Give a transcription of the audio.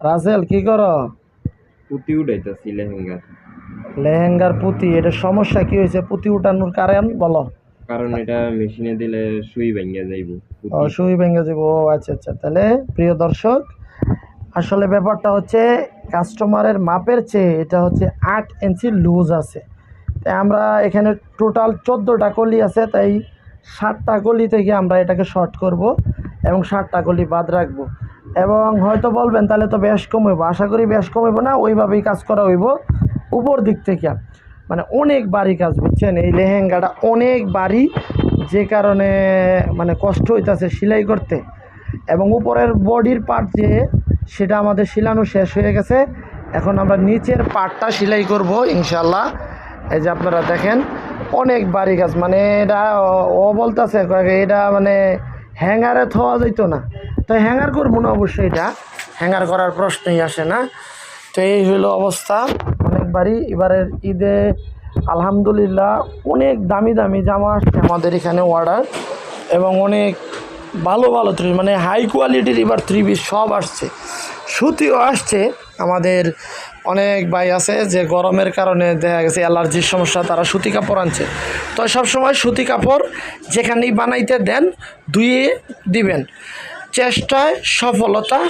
রাসেল কি করো? পুঁতি উঠাইতেছি লেহেঙ্গার। লেহেঙ্গার পুঁতি এটা সমস্যা কি হয়েছে? পুঁতি উঠানোর কারণ বলো। কারণ এটা মেশিনে দিলে সুই ভেঙে যাইব ও সুই ভেঙে যাব ও আচ্ছা আচ্ছা। তাহলে প্রিয় দর্শক আসলে ব্যাপারটা হচ্ছে কাস্টমারের মাপের চেয়ে এটা হচ্ছে আট ইঞ্চি লুজ আছে। তাই আমরা এখানে টোটাল চোদ্দোটা কলি আছে তাই ষাটটা কলি থেকে আমরা এটাকে শর্ট করব। এবং ষাটটা কলি বাদ রাখব। এবং হয়তো বলবেন, তাহলে তো বেশ কমইব। আশা করি বেশ কমইব না, ওইভাবেই কাজ করা হইব উপর দিক থেকে। মানে অনেক বাড়ি কাজ, বুঝছেন? এই লেহেঙ্গাটা অনেক বাড়ি, যে কারণে মানে কষ্ট হইতাছে সেলাই করতে। এবং উপরের বডির পার্ট যে, সেটা আমাদের শিলানো শেষ হয়ে গেছে। এখন আমরা নিচের পার্টটা সেলাই করব ইনশাল্লাহ এই যে আপনারা দেখেন, অনেক বাড়ি কাজ। মানে এটা, ও বলতেছে এটা মানে হ্যাঙ্গারে থওয়া যেত না। তো হ্যাঙ্গার করব না অবশ্যই এটা। হ্যাঙ্গার করার প্রশ্নই আসে না। তো এই হইল অবস্থা। অনেকবারই এবারের ঈদে আলহামদুলিল্লাহ অনেক দামি দামি জামা আসছে আমাদের এখানে অর্ডার এবং অনেক ভালো ভালো থ্রি মানে হাই কোয়ালিটির এবার থ্রি পিস সব আসছে। সুতিও আসছে। আমাদের অনেক ভাই আছে যে গরমের কারণে দেখা গেছে অ্যালার্জির সমস্যা, তারা সুতি কাপড় আনছে। তো সবসময় সুতি কাপড় যেখানেই বানাইতে দেন, ধুয়ে দিবেন। চেষ্টায় সফলতা